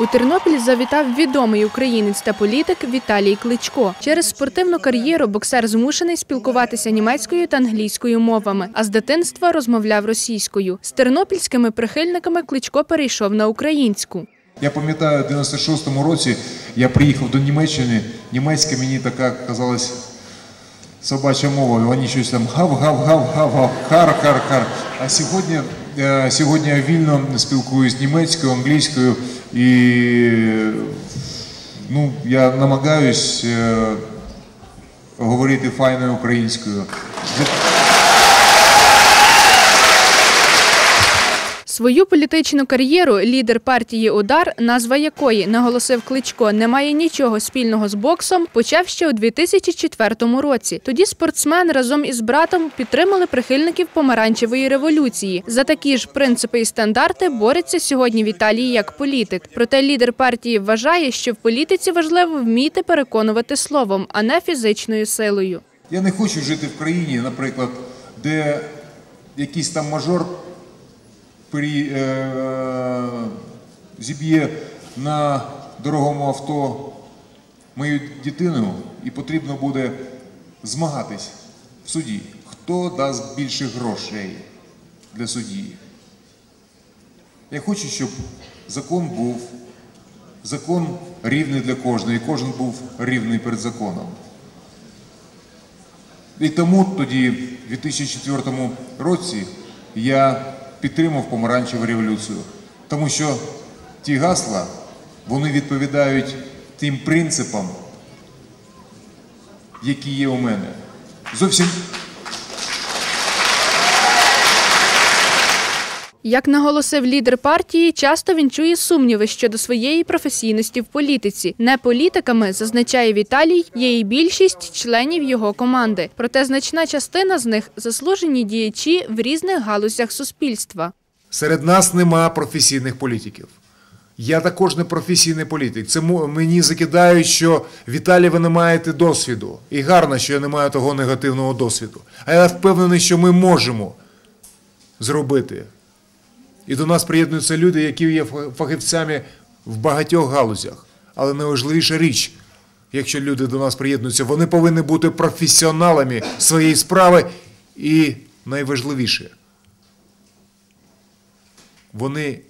У Тернопіль завітав відомий українець та політик Віталій Кличко. Через спортивну кар'єру боксер змушений спілкуватися німецькою та англійською мовами, а з дитинства розмовляв російською. З тернопільськими прихильниками Кличко перейшов на українську. Я пам'ятаю, в 96-му році я приїхав до Німеччини. Німецька мені така казалась собача мова. Вони щось там гав-гав-гав-гав, хар-хар-хар. А сьогодні, сьогодні я вільно спілкуюсь німецькою, англійською і ну, я намагаюсь е, говорити файною українською. Свою політичну кар'єру лідер партії Удар, назва якої наголосив Кличко, не має нічого спільного з боксом, почав ще у 2004 році. Тоді спортсмен разом із братом підтримали прихильників помаранчевої революції. За такі ж принципи і стандарти бореться сьогодні Віталій як політик. Проте лідер партії вважає, що в політиці важливо вміти переконувати словом, а не фізичною силою. Я не хочу жити в країні, наприклад, де якийсь там мажор при, е, зіб'є на дорогому авто мою дитину і потрібно буде змагатись в суді. Хто дасть більше грошей для судді? Я хочу, щоб закон був, закон рівний для кожного, і кожен був рівний перед законом. І тому тоді, в 2004 році, я підтримав помаранчеву революцію, тому що ті гасла вони відповідають тим принципам, які є у мене. Зовсім Як наголосив лідер партії, часто він чує сумніви щодо своєї професійності в політиці. Не політиками, зазначає Віталій, є і більшість членів його команди. Проте значна частина з них заслужені діячі в різних галузях суспільства. Серед нас нема професійних політиків. Я також не професійний політик. Це мені закидають, що Віталій, ви не маєте досвіду. І гарно, що я не маю того негативного досвіду. А я впевнений, що ми можемо зробити. І до нас приєднуються люди, які є фа- фахівцями в багатьох галузях. Але найважливіша річ, якщо люди до нас приєднуються, вони повинні бути професіоналами своєї справи. І найважливіше, вони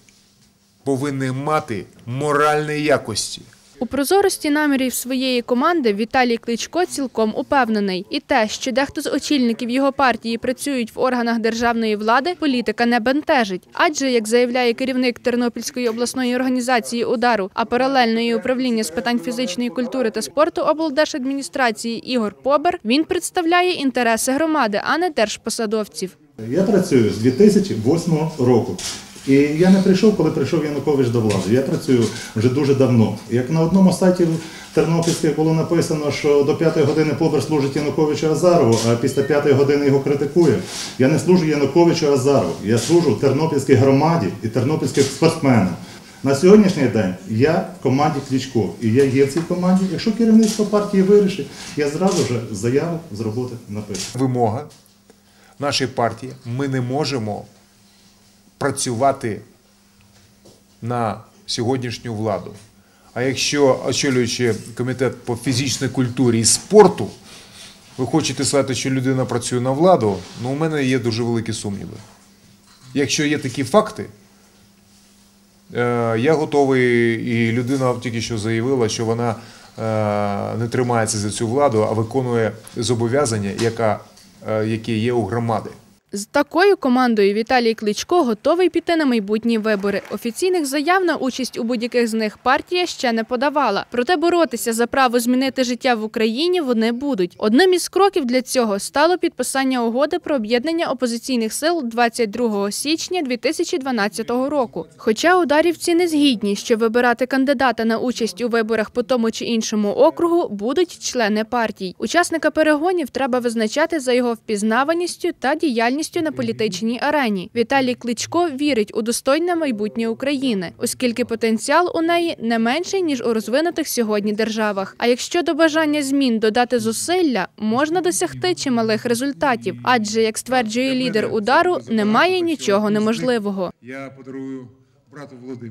повинні мати моральні якості. У прозорості намірів своєї команди Віталій Кличко цілком упевнений. І те, що дехто з очільників його партії працюють в органах державної влади, політика не бентежить. Адже, як заявляє керівник Тернопільської обласної організації удару, а паралельно і управління з питань фізичної культури та спорту облдержадміністрації Ігор Побер, він представляє інтереси громади, а не держпосадовців. Я працюю з 2008 року. І я не прийшов, коли прийшов Янукович до влади. Я працюю вже дуже давно. Як на одному сайті Тернопільських було написано, що до п'ятої години Побер служить Януковичу Азарову, а після п'ятої години його критикує. Я не служу Януковичу Азарову, я служу Тернопільській громаді і тернопільським спортсменам. На сьогоднішній день я в команді Клічко, і я є в цій команді. Якщо керівництво партії вирішить, я зразу ж заяву з роботи напишу. Вимога нашої партії ми не можемо працювати на сьогоднішню владу. А якщо очолюючи комітет по фізичній культурі і спорту, ви хочете сказати, що людина працює на владу, ну у мене є дуже великі сумніви. Якщо є такі факти, е, я готовий, і людина тільки що заявила, що вона е, не тримається за цю владу, а виконує зобов'язання, яка, е, є у громади. З такою командою Віталій Кличко готовий піти на майбутні вибори. Офіційних заяв на участь у будь-яких з них партія ще не подавала. Проте боротися за право змінити життя в Україні вони будуть. Одним із кроків для цього стало підписання угоди про об'єднання опозиційних сил 22 січня 2012 року. Хоча ударівці не згідні, що вибирати кандидата на участь у виборах по тому чи іншому округу будуть члени партій. Учасника перегонів треба визначати за його впізнаваністю та діяльністю на політичній арені. Віталій Кличко вірить у достойне майбутнє України, оскільки потенціал у неї не менший ніж у розвинутих сьогодні державах. А якщо до бажання змін додати зусилля, можна досягти чималих результатів. Адже, як стверджує лідер удару, немає нічого неможливого. я подарую брату Володимиру.